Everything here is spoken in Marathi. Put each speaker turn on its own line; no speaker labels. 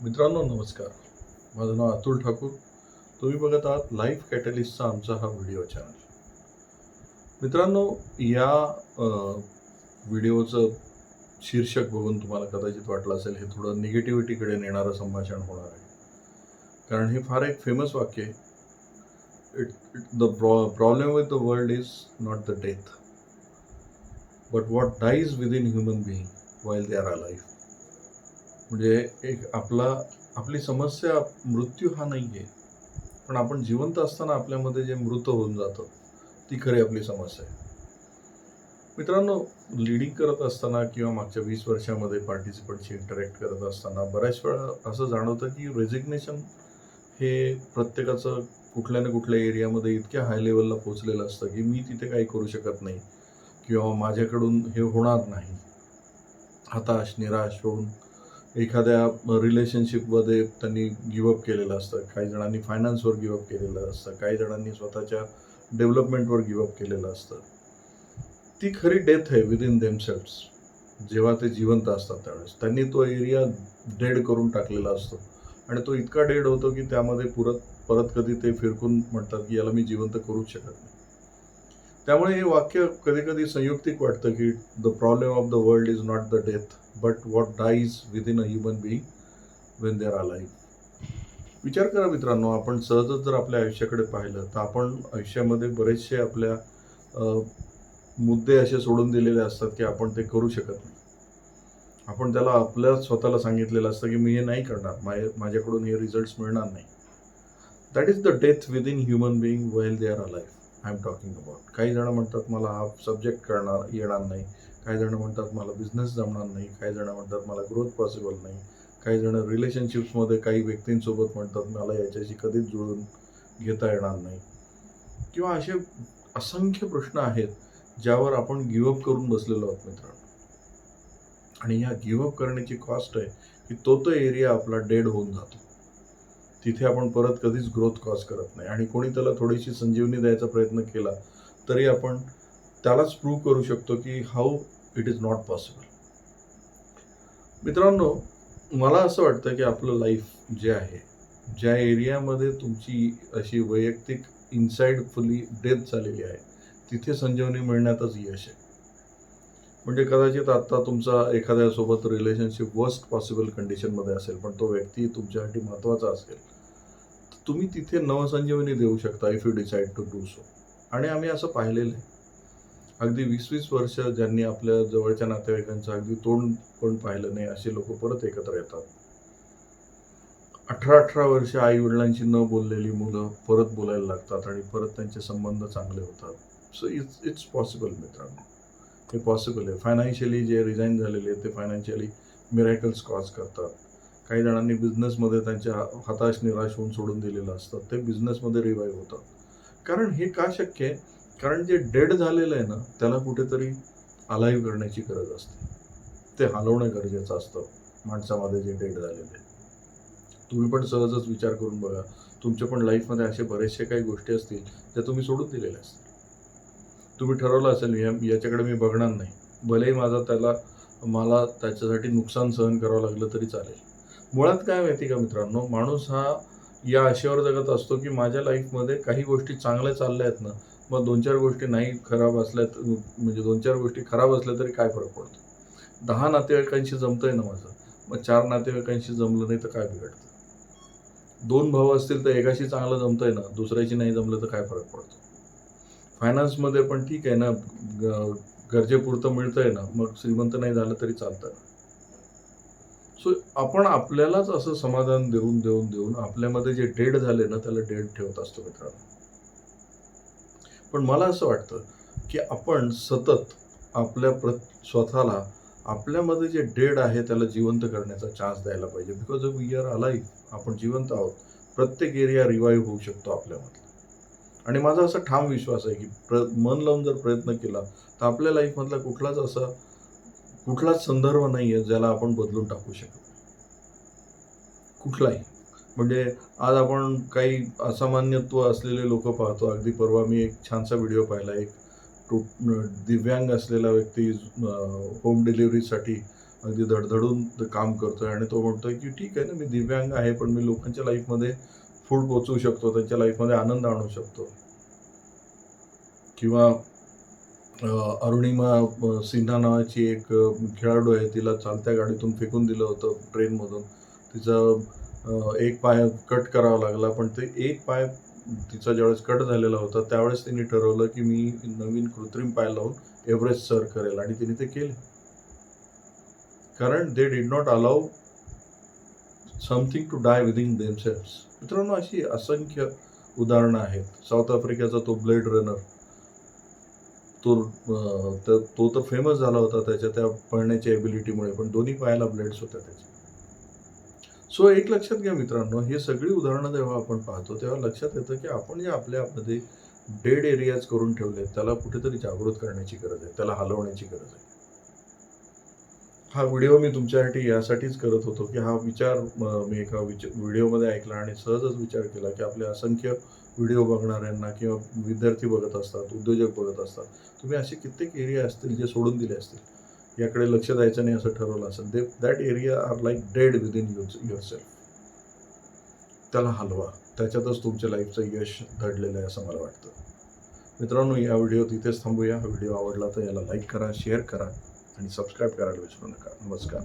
मित्रांनो नमस्कार. माझं नाव अतुल ठाकूर. तुम्ही बघत आहात लाईफ कॅटलिस्टचा आमचा हा व्हिडिओ चॅनल मित्रांनो या व्हिडिओचं शीर्षक बघून तुम्हाला कदाचित वाटलं असेल हे थोडं निगेटिव्हिटीकडे नेणारं संभाषण होणार आहे. कारण हे फार एक फेमस वाक्य आहे. It the problem with the world is not the death but what dies within human being while they are a life म्हणजे एक आपला आपली समस्या मृत्यू हा नाही आहे पण आपण जिवंत असताना आपल्यामध्ये जे मृत होऊन जातं ती खरी आपली समस्या आहे. मित्रांनो लिडिंग करत असताना किंवा मागच्या वीस वर्षामध्ये पार्टिसिपंटशी इंटरॅक्ट करत असताना बऱ्याच वेळा असं जाणवतं की रेझिग्नेशन हे प्रत्येकाचं कुठल्या ना कुठल्या एरियामध्ये इतक्या हाय लेवलला पोचलेलं असतं की मी तिथे काही करू शकत नाही किंवा माझ्याकडून हे होणार नाही. हताश निराश होऊन एखाद्या रिलेशनशिपमध्ये त्यांनी गिवअप केलेलं असतं. काही जणांनी फायनान्सवर गिवअप केलेलं असतं. काही जणांनी स्वतःच्या डेव्हलपमेंटवर गिवअप केलेलं असतं. ती खरी डेथ आहे विदिन देमसेल्फ्स जेव्हा ते जिवंत असतात त्यावेळेस. त्यांनी तो एरिया डेड करून टाकलेला असतो. आणि तो इतका डेड होतो की त्यामध्ये पुरत परत कधी ते फिरकून म्हणतात की याला मी जिवंत करूच शकत नाही. त्यामुळे हे वाक्य कधी कधी संयुक्तिक वाटतं की the problem of the world is not the death but what dies within a human being when they are life विचार करा मित्रांनो आपण सहजच जर आपल्या आयुष्याकडे पाहिलं तर आपण आयुष्यामध्ये बरेचसे आपल्या मुद्दे असे सोडून दिलेले असतात की आपण ते करू शकत नाही. आपण त्याला आपल्या स्वतःला सांगितलेलं असतं की मी हे नाही करणार माझ्या माझ्याकडून हे रिझल्ट्स मिळणार नाही. That is the death within human being well they are a life I am talking about काही जणं म्हणतात मला हा सब्जेक्ट करणार येणार नाही. काही जणं म्हणतात मला बिझनेस जमणार नाही. काही जणं म्हणतात मला ग्रोथ पॉसिबल नाही. काही जणं रिलेशनशिप्समध्ये काही व्यक्तींसोबत म्हणतात मला याच्याशी कधीच जुळून घेता येणार नाही. किंवा असे असंख्य प्रश्न आहेत ज्यावर आपण गिवअप करून बसलेलो आहोत मित्रांनो. आणि ह्या गिवअप करण्याची कॉस्ट आहे की तो तो एरिया आपला डेड होऊन जातो. तिथे आपण परत कधीच ग्रोथ कॉज करत नाही. आणि कोणी त्याला थोडीशी संजीवनी द्यायचा प्रयत्न केला तरी आपण त्यालाच प्रूव्ह करू शकतो की how it is not possible मित्रांनो मला असं वाटतं की आपलं लाईफ जे आहे ज्या एरियामध्ये तुमची अशी वैयक्तिक इन्साइड फुली डेथ झालेली आहे तिथे संजीवनी मिळण्यातच यश आहे. म्हणजे कदाचित आत्ता तुमचा एखाद्यासोबत रिलेशनशिप वर्स्ट पॉसिबल कंडिशनमध्ये असेल पण तो व्यक्ती तुमच्यासाठी महत्त्वाचा असेल तर तुम्ही तिथे नवसंजीवनी देऊ शकता if you decide to do so आणि आम्ही असं पाहिलेलं आहे. अगदी वीस वीस वर्ष ज्यांनी आपल्या जवळच्या नातेवाईकांचं अगदी तोंड कोण पाहिलं नाही असे लोक परत एकत्र येतात. अठरा अठरा वर्ष आई वडिलांशी न बोललेली मुलं परत बोलायला लागतात आणि परत त्यांचे संबंध चांगले होतात. सो इट्स इट्स पॉसिबल मित्रांनो. हे पॉसिबल आहे. फायनान्शियली जे रिझाईन झालेले आहेत ते फायनान्शियली मिरॅकल्स कॉज करतात. काही जणांनी बिझनेसमध्ये त्यांच्या हताश निराश होऊन सोडून दिलेलं असतं. ते बिझनेसमध्ये रिवाईव्ह होतात. कारण हे का शक्य आहे? कारण जे डेड झालेलं आहे ना त्याला कुठेतरी अलाईव्ह करण्याची गरज असते. ते हलवणं गरजेचं असतं. माणसामध्ये जे डेड झालेले आहे तुम्ही पण सहजच विचार करून बघा. तुमच्या पण लाईफमध्ये असे बरेचसे काही गोष्टी असतील त्या तुम्ही सोडून दिलेल्या असतील. तुम्ही ठरवलं असेल या याच्याकडे मी बघणार नाही. भलेही माझा त्याला मला त्याच्यासाठी नुकसान सहन करावं लागलं तरी चालेल. मुळात काय माहिती का मित्रांनो माणूस हा या आशेवर जगत असतो की माझ्या लाईफमध्ये काही गोष्टी चांगल्या चालल्या आहेत ना मग दोन चार गोष्टी नाही खराब असल्या म्हणजे दोन चार गोष्टी खराब असल्या तरी काय फरक पडतो? दहा नातेवाईकांशी जमतंय ना माझं मग चार नातेवाईकांशी जमलं नाही तर काय बिघडतं? दोन भाऊ असतील तर एकाशी चांगलं जमतंय ना दुसऱ्याशी नाही जमलं तर काय फरक पडतो? फायनान्समध्ये पण ठीक आहे ना. गरजेपुरतं गरजेपुरतं मिळतंय ना. मग श्रीमंत नाही झालं तरी चालतं. सो आपण आपल्यालाच असं समाधान देऊन देऊन देऊन आपल्यामध्ये जे डेड झाले ना त्याला डेड ठेवत असतो मित्रांनो. पण मला असं वाटतं की आपण सतत आपल्या प्र स्वतःला आपल्यामध्ये जे डेड आहे त्याला जिवंत करण्याचा चान्स द्यायला पाहिजे. बिकॉज वी आर अलाईव्ह आपण जिवंत आहोत. प्रत्येक एरिया रिवाईव्ह होऊ शकतो आपल्यामधला. आणि माझा असा ठाम विश्वास आहे की प्र मन लावून जर प्रयत्न केला तर आपल्या लाईफमधला कुठलाच असा कुठलाच संदर्भ नाही आहे ज्याला आपण बदलून टाकू शकतो कुठलाही. म्हणजे आज आपण काही असामान्यत्व असलेले लोक पाहतो. अगदी परवा मी एक छानसा व्हिडिओ पाहिला. एक टू दिव्यांग असलेला व्यक्ती होम डिलिव्हरीसाठी अगदी धडधडून काम करतोय आणि तो म्हणतोय की ठीक आहे ना मी दिव्यांग आहे पण मी लोकांच्या लाईफमध्ये फूड पोचवू शकतो त्यांच्या लाईफमध्ये आनंद आणू शकतो. किंवा अरुणिमा सिन्हा नावाची एक खेळाडू आहे तिला चालत्या गाडीतून फेकून दिलं होतं ट्रेनमधून तिचा एक पाय कट करावा लागला पण ते एक पाय तिचा ज्यावेळेस कट झालेला होता त्यावेळेस तिने ठरवलं की मी नवीन कृत्रिम पाय लावून एव्हरेस्ट सर करेल. आणि तिने ते केले. कारण they did not allow something to die within themselves मित्रांनो अशी असंख्य उदाहरणं आहेत. साऊथ आफ्रिकेचा तो ब्लेड रनर तो तर- तो तर फेमस झाला होता त्याच्या त्या पळण्याच्या एबिलिटीमुळे पण दोन्ही पायाला ब्लेड्स होत्या त्याच्या. सो एक लक्षात घ्या मित्रांनो हे सगळी उदाहरणं जेव्हा आपण पाहतो तेव्हा लक्षात येतं की आपण जे आपल्यामध्ये डेड एरियाज करून ठेवले त्याला कुठेतरी जागृत करण्याची गरज आहे त्याला हलवण्याची गरज आहे. हा व्हिडिओ मी तुमच्यासाठी यासाठीच करत होतो की हा विचार मी एका विचार व्हिडिओमध्ये ऐकला आणि सहजच विचार केला की आपल्या असंख्य व्हिडिओ बघणाऱ्यांना किंवा विद्यार्थी बघत असतात उद्योजक बघत असतात तुम्ही असे कित्येक एरिया असतील जे सोडून दिले असतील. याकडे लक्ष द्यायचं नाही असं ठरवलं असेल. They that area are like dead within your your self त्याला हलवा. त्याच्यातच तुमच्या लाईफचं यश दडलेलं आहे असं मला वाटतं. मित्रांनो या व्हिडिओ तिथेच थांबूया. हा व्हिडिओ आवडला तर याला लाईक करा शेअर करा. आणि सबस्क्राईब करायला विसरू नका. नमस्कार.